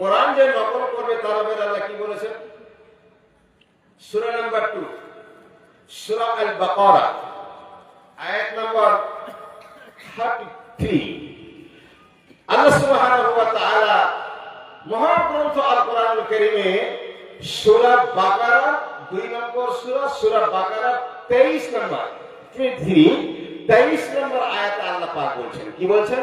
কোরআন যে নকল করবে, তার ব্যাপারে আল্লাহ কি বলেছেন? সূরা নাম্বার 2 সূরা আল বাকারা আয়াত নাম্বার 33 আল্লাহ সুবহানাহু ওয়া তাআলা মহাগ্রন্থ আল কোরআনুল কারীমে সূরা বাকারা দুই নম্বর সূরা সূরা বাকারা 23 নম্বর 23 23 নম্বর আয়াতে আল্লাহ পাক বলছেন। কি বলছেন?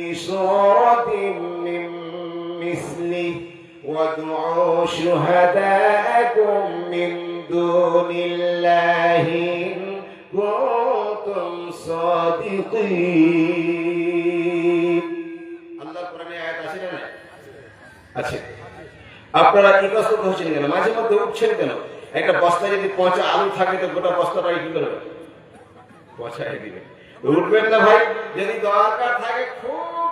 فأتوا بسورة من مثله وادعوا شهداءكم من دون الله إن كنتم صادقين আল্লাহ কোরআনে আয়াত আছে না নাই? আছে আপনারা ইতস্তত হচ্ছেন কেন মাঝে মধ্যে উঠছেন কেন একটা বস্তায় যদি পচা আলু থাকে তো গোটা বস্তাটাই কি করবে পচাই দিবে উঠবেন না ভাই যদি দরকার থাকে খুব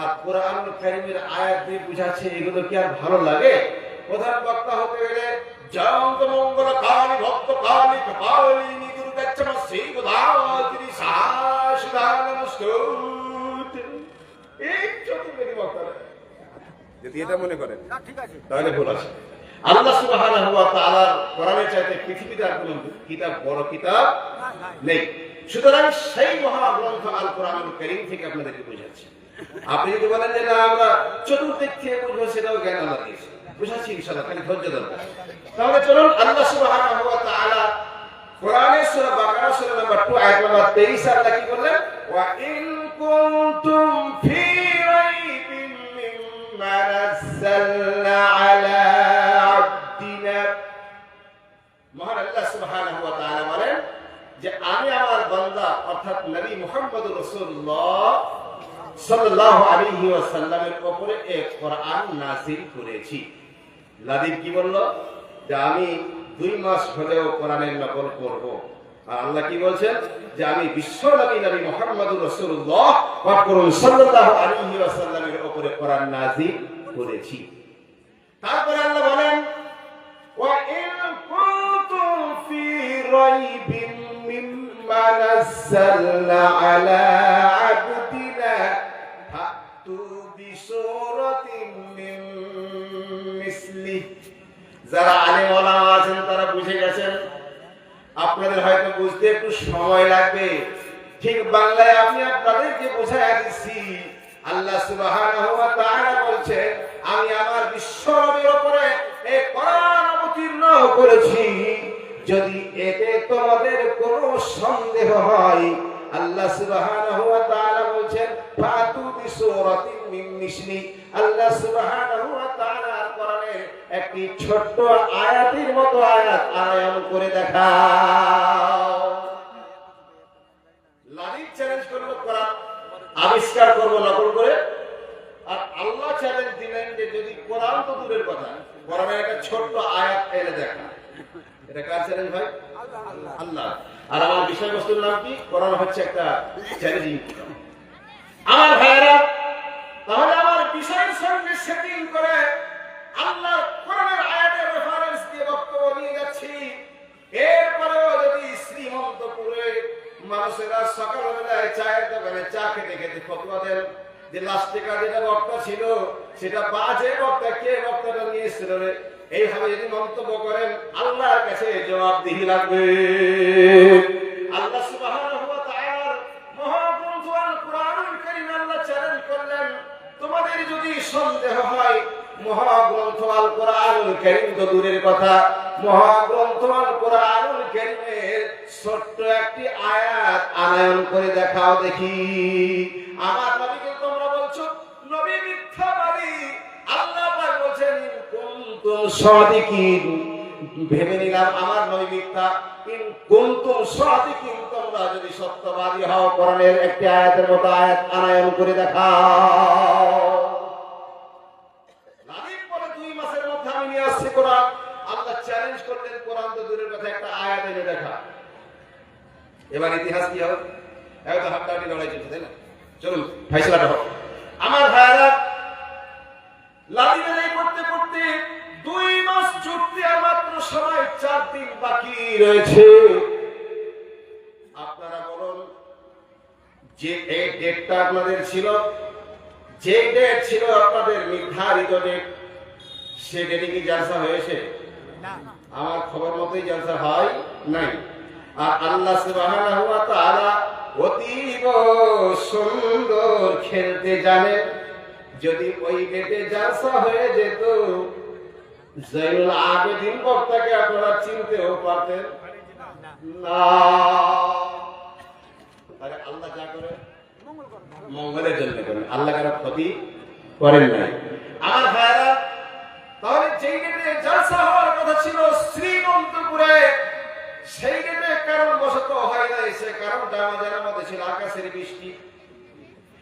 আর কোরআন কারিমের আয়াত দিয়ে বুঝাচ্ছে এগুলো কি আর ভালো লাগে? প্রধান বক্তা হতে গেলে জয়ন্ত মঙ্গল কালী ভক্ত কালী কপালিনী দুর্গাচ্ছম শ্রী গোদাবতী সাহসদান এই চতুর্বেদী বক্তা যদি এটা মনে করেন। তাহলে ভুল আছে। আল্লাহ সুবহানাহু ওয়া তাআলার কোরআনের চাইতে পৃথিবীতে আর কোনো কিতাব বড় কিতাব নেই সুতরাং সেই মহাগ্রন্থ আল কোরআনুল কারীম থেকে আপনাদেরকে বোঝাচ্ছি। আপনি যদি বলেন যে না, আমরা চতুর্দিক থেকে বুঝব, সেটাও জ্ঞান আল্লাহ দিয়েছে। বুঝাচ্ছি ইনশাআল্লাহ, খালি ধৈর্য দরকার তাহলে চলুন, আল্লাহ সুবহানাহু ওয়া তাআলা কোরআনের সূরা বাকারা, সূরা নাম্বার 2 আয়াত নাম্বার 23 আল্লাহ কি ওয়া ইন কুনতুম রাইবিন মিম্মা নাযালনা আলা মহান আল্লাহ সুবহানাহু ওয়া তাআলা বলেন যে, আমি আমার বান্দা, অর্থাৎ নবী মুহাম্মদুর রাসূলুল্লাহ করেছি। আল্লাহ কি বলছেন? যে আমি বিশ্ব নবী নবী কোরআন করেছি। তারপরে আল্লাহ বলেন ইন ফি রাইবিন মিম্মা আলা বুঝতে একটু সময় লাগবে। ঠিক বাংলায় আমি আপনাদেরকে বোঝায় দিচ্ছি। আল্লাহ সুবহানাহু ওয়া তাআলা বলছেন, আমি আমার বিশ্বনবীর উপরে এই কোরআন অবতীর্ণ করেছি। যদি এতে তোমাদের কোনো সন্দেহ হয়, আল্লাহ সুবহানাহু ওয়া তাআলা বলছেন, ফাতু বিসূরাতিন মিন মিসলি। আল্লাহ সুবহানাহু ওয়া তাআলা একটি ছোট্ট আয়াতের মতো আয়াত আয়াম করে দেখা লালিত চ্যালেঞ্জ করল কোরআন আবিষ্কার করব নকল করে। আর আল্লাহ চ্যালেঞ্জ দিলেন যে যদি কোরআন তো দূরের কথা কোরআনের একটা ছোট্ট আয়াত এনে দেখা। এটা কার চ্যালেঞ্জ ভাই? আল্লাহ। আর আমার বিষয়বস্তুর নাম কি? কোরআন হচ্ছে একটা চ্যালেঞ্জিং আমার ভাইয়েরা, তাহলে আমার বিষয়ের সঙ্গে সেটিং করে আল্লাহ কোরআনের আয়াতের বক্তব্য নিয়ে যাচ্ছি। এরপরেও যদি শ্রীমন্তপুরে মানুষেরা সকালবেলায় চায়ের দোকানে চা খেতে খেতে যে লাস্টিকার যেটা বক্তা ছিল, সেটা বাজে বক্তা, কে বক্তাটা নিয়ে এসেছিল এইভাবে যদি মন্তব্য করেন, আল্লাহর কাছে জবাবদিহি লাগবে। আল্লাহ সুবহানাহু ওয়া তাআলার মহাগ্রন্থ আল কোরআনুল কারীম আল্লাহ চ্যালেঞ্জ করলেন, তোমাদের যদি সন্দেহ হয় মহাগ্রন্থ আল কোরআন কোরআনুল কারীম তো দূরের কথা। মহাগ্রন্থ আল কোরআনুল কারীমের ছোট্ট একটি আয়াত আনায়ন করে দেখাও দেখি। আমার নবীকে তোমরা বলছো, নবী মিথ্যাবাদী আল্লাহ পাক বলছেন কুনতুম সাদিকিন। ভেবে নিলাম আমার নবী মিথ্যা। ইন কুনতুম সাদিকিন, তোমরা যদি সত্যবাদী হও, কোরআনের একটি আয়াতের মতো আয়াত আনায়ন করে দেখাও। এবার ইতিহাস কি হবে? এখন হাড্ডাহাড্ডি লড়াই চলছে তাই না? চলুন ফাইসলাটা হোক। আমার ভাইরা এই করতে করতে দুই মাস চুক্তি আর মাত্র সময় চার দিন বাকি রয়েছে। আপনারা বলুন যে এই ডেটটা আপনাদের ছিল যে ডেট ছিল আপনাদের নির্ধারিত ডেট সে ডেটে কি জালসা হয়েছে? আমার খবর মতোই জালসা হয় নাই। আর আল্লাহ সুবহানাহু ওয়া তাআলা অতীব সুন্দর খেলতে জানে। যদি ওই ডেটে জালসা হয়ে যেত জৈনুল আবেদিন বক্তাকে আপনারা চিনতেও পারতেন। না। আরে আল্লাহ যা করে মঙ্গলের জন্য করেন। আল্লাহ কারও ক্ষতি করেন নাই। আমার ভাইরা তাহলে যেই ডেটে জলসা হওয়ার কথা ছিল শ্রীমন্তপুরে সেই ডেটে কারণ বশত হয় নাই সে কারণটা আমাদের মধ্যে ছিল আকাশের বৃষ্টি।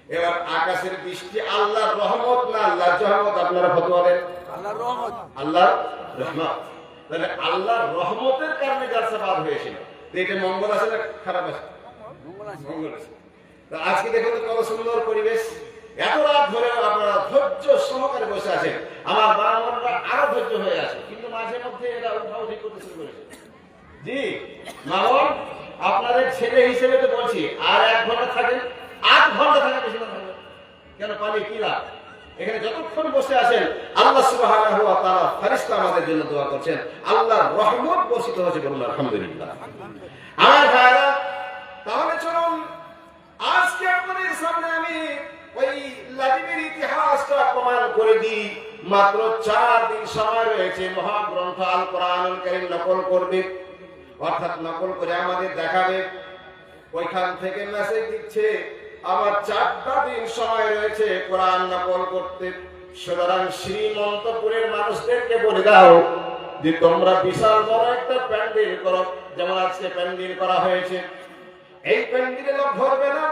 এবার আকাশের বৃষ্টি আল্লাহর রহমত না আল্লাহর রহমত আপনারা ফতোয়া দেন। আল্লাহর রহমত। আল্লাহর রহমত। তাহলে আল্লাহর রহমতের কারণে জলসা বাদ হয়েছিল। এটা মঙ্গল আছে না খারাপ আছে? মঙ্গল আছে। আজকে দেখুন কত সুন্দর পরিবেশ। এত রাত ধরে আপনারা ধৈর্য সহকারে বসে আছেন। আমার বোনরা আরও ধৈর্য হয়ে আছে। কিন্তু মাঝে মধ্যে এরা উঠা উঠি করতে শুরু করেছে। জি মা বোন আপনাদের ছেলে হিসেবে তো বলছি, আর এক ঘণ্টা থাকেন আট ঘণ্টা থাকা বেশি না কেন পানি কি লাভ? এখানে যতক্ষণ বসে আছেন, আল্লাহ সুবহানাহু করছেন। আল্লাহর রহমত বর্ষিত আলহামদুলিল্লাহ। আমার সামনে আমি ওই লাদিমের ইতিহাসটা প্রমাণ করে দিই। মাত্র চার দিন সময় রয়েছে, মহাগ্রন্থ আল কোরআনুল কারীম নকল করবে। অর্থাৎ নকল করে আমাদের দেখাবে। ওইখান থেকে মেসেজ দিচ্ছে, আমার চারটা দিন সময় রয়েছে কোরআন নকল করতে। সুতরাং শ্রীমন্তপুরের মানুষদেরকে বলে দাও যে তোমরা বিশাল বড় একটা প্যান্ডেল করো। যেমন আজকে প্যান্ডেল করা হয়েছে। এই প্যান্ডেলে লোক ধরবে না।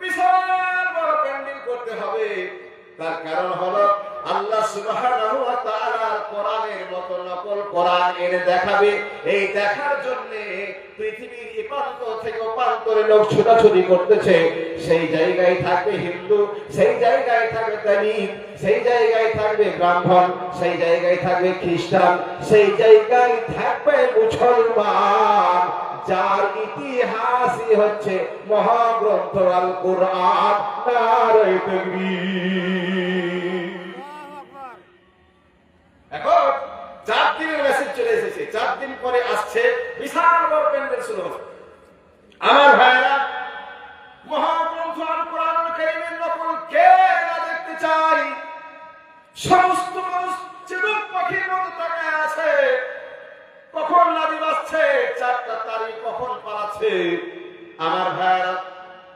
বিশাল বড় প্যান্ডেল করতে হবে। তার কারণ হলো আল্লাহ সুবহানাহু ওয়া তাআলার কোরআনের মতো নকল কোরআন এনে দেখাবে। এই দেখার জন্য পৃথিবীর এপান্ত থেকে ওপান্তরে লোক ছোটাছুটি করতেছে। সেই জায়গায় থাকবে হিন্দু, সেই জায়গায় থাকবে দলিত, সেই জায়গায় থাকবে ব্রাহ্মণ, সেই জায়গায় থাকবে খ্রিস্টান, সেই জায়গায় থাকবে মুসলমান। যার ইতিহাসই হচ্ছে মহাগ্রন্থ আল কোরআন নারায়ে তাকবীর। এখন চার দিনের মেসেজ চলে এসেছে। চার দিন পরে আসছে বিশাল বড় প্যান্ডেল শুরু হবে আমার ভাইরা মহাগ্রন্থ আল কোরআন কারীমের নকল কে না দেখতে চাই সমস্ত মানুষ চিরুক পাখির মতো তাকায় আছে। কখন নারী বাজছে চারটা তারিখ কখন পালাচ্ছে? আমার ভাইরা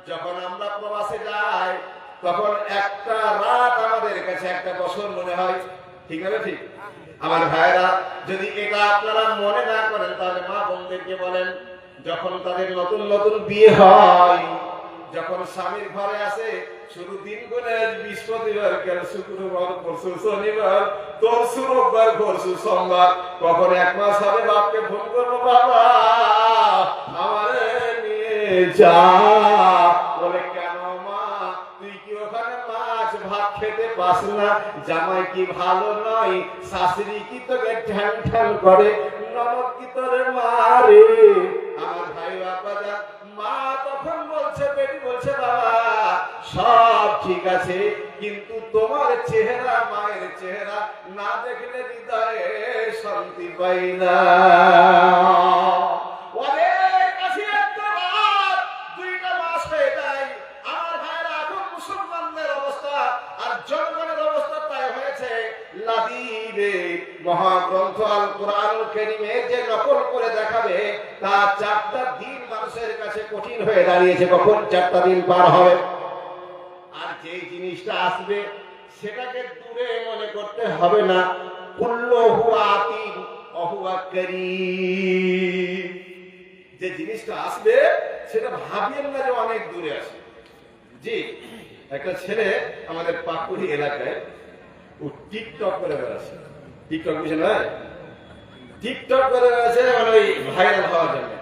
যখন আমরা প্রবাসে যাই, তখন একটা রাত আমাদের কাছে, একটা বছর মনে হয় ঠিক না ঠিক? আমার ভাইরা যদি এটা আপনারা মনে না করেন, তাহলে মা বোনদেরকে বলেন, যখন তাদের নতুন নতুন বিয়ে হয়, যখন স্বামীর ঘরে আসে, শুরু দিন করে বৃহস্পতিবার, কেন শুক্রবার, পরশু শনিবার তরশু রোববার পরশু সোমবার, কখন এক মাস হবে বাপকে ফোন করব, বাবা, আমারে নিয়ে যা। বলে ভাত খেতে পাস না, জামাই কি ভালো নয়? শাশুড়ি কি তোকে ঠ্যাং ঠ্যাং করে? ননদ কি তোরে মারে? আমার ভাই বাবা মা তখন বলছে, বেটি বলছে, বাবা, সব ঠিক আছে, কিন্তু তোমার চেহারা, মায়ের চেহারা না দেখলে হৃদয়ে শান্তি পাই না। যে নকল করে দেখাবে তা চারটা দিন মানুষের কাছে কঠিন হয়ে দাঁড়িয়েছে আর যেই জিনিসটা আসবে, সেটাকে দূরে মনে করতে হবে না। কুল্লু হুয়া আতিন, অহুয়া যে জিনিসটা আসবে, সেটা ভাবিয়েন না যে অনেক দূরে আসবে জি, একটা ছেলে আমাদের পাকুড়ি এলাকায় ও টিকটক করে বেড়াচ্ছে। টিকটক বুঝে না টিকটক করে বেড়াচ্ছে মানে ওই ভাইরাল হওয়ার জন্য।